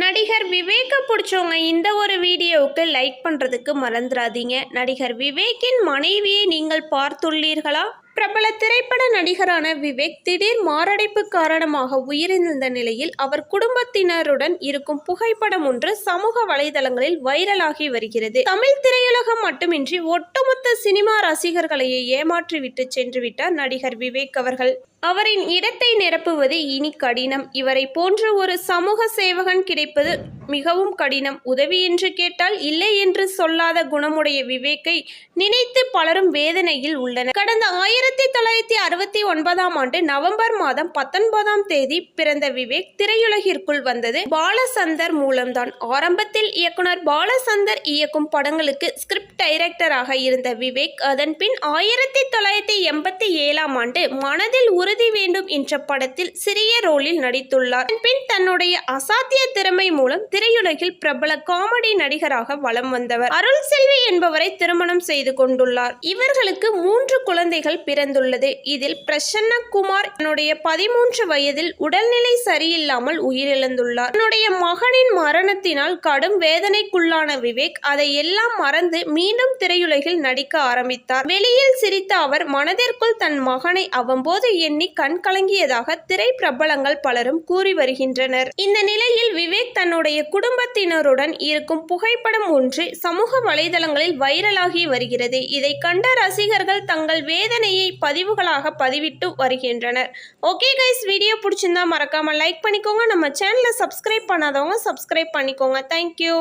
நடிகர் விவேக்கை பிடிச்சவங்க இந்த ஒரு வீடியோவுக்கு லைக் பண்ணுறதுக்கு மறந்துடாதீங்க நடிகர் விவேக்கின் மனைவியை நீங்கள் பார்த்துள்ளீர்களா? பிரபல திரைப்பட நடிகரான விவேக் திடீர் மாரடைப்பு காரணமாக உயிரிழந்த நிலையில் அவர் குடும்பத்தினருடன் இருக்கும் புகைப்படம் ஒன்று சமூக வலைதளங்களில் வைரலாகி வருகிறது. தமிழ் திரையுலகம் மட்டுமின்றி ஒட்டுமொத்த சினிமா ரசிகர்களையே ஏமாற்றிவிட்டு சென்றுவிட்டார் நடிகர் விவேக் அவர்கள். அவரின் இடத்தை நிரப்புவது இனி கடினம். இவரை போன்ற ஒரு சமூக சேவகன் கிடைப்பது மிகவும் கடினம். உதவி என்று கேட்டால் இல்லை என்று சொல்லாத குணமுடைய விவேக்கை நினைத்து பலரும் வேதனையில் உள்ளனர். கடந்த ஆயிரத்தி தொள்ளாயிரத்தி அறுபத்தி ஒன்பதாம் ஆண்டு நவம்பர் மாதம் பத்தொன்பதாம் தேதி பிறந்த விவேக் திரையுலகிற்குள் வந்தது. பாலசந்தர் மூலம்தான். ஆரம்பத்தில் இயக்குனர் பாலசந்தர் இயக்கும் படங்களுக்கு ஸ்கிரிப்ட் டைரக்டராக இருந்த விவேக் அதன் பின் ஆயிரத்தி தொள்ளாயிரத்தி எண்பத்தி ஏழாம் ஆண்டு மனதில் உறுதி வேண்டும் என்ற படத்தில் சிறிய ரோலில் நடித்துள்ளார். பின் தன்னுடைய அசாத்திய திறமை மூலம் திரையுலகில் பிரபல காமெடி நடிகராக வலம் வந்தவர். அருள் செல்வி என்பவரை திருமணம் செய்து கொண்டுள்ளார். இவர்களுக்கு மூன்று குழந்தைகள் பிறந்துள்ளது. இதில் பிரசன்னகுமார் தன்னுடைய பதிமூன்று வயதில் உடல்நிலை சரியில்லாமல் உயிரிழந்துள்ளார். தன்னுடைய மகனின் மரணத்தினால் கடும் வேதனைக்குள்ளான விவேக் அதை எல்லாம் மறந்து மீண்டும் திரையுலகில் நடிக்க ஆரம்பித்தார். வெளியில் சிரித்த அவர் மனதிற்குள் தன் மகனை அவ்வப்போது எண்ணி கண் கலங்கியதாக திரை பிரபலங்கள் பலரும் கூறி வருகின்றனர். இந்த நிலையில் விவேக் தன்னுடைய குடும்பத்தினருடன் இருக்கும் புகைப்படம் ஒன்று சமூக வலைதளங்களில் வைரலாகி வருகிறது. இதை கண்ட ரசிகர்கள் தங்கள் வேதனையை பதிவுகளாக பதிவிட்டு வருகின்றனர். ஓகே கைஸ் வீடியோ பிடிச்சிருந்தா மறக்காம லைக் பண்ணிக்கோங்க. நம்ம சேனலை சப்ஸ்கிரைப் பண்ணாதவங்க சப்ஸ்கிரைப் பண்ணிக்கோங்க. தேங்க்யூ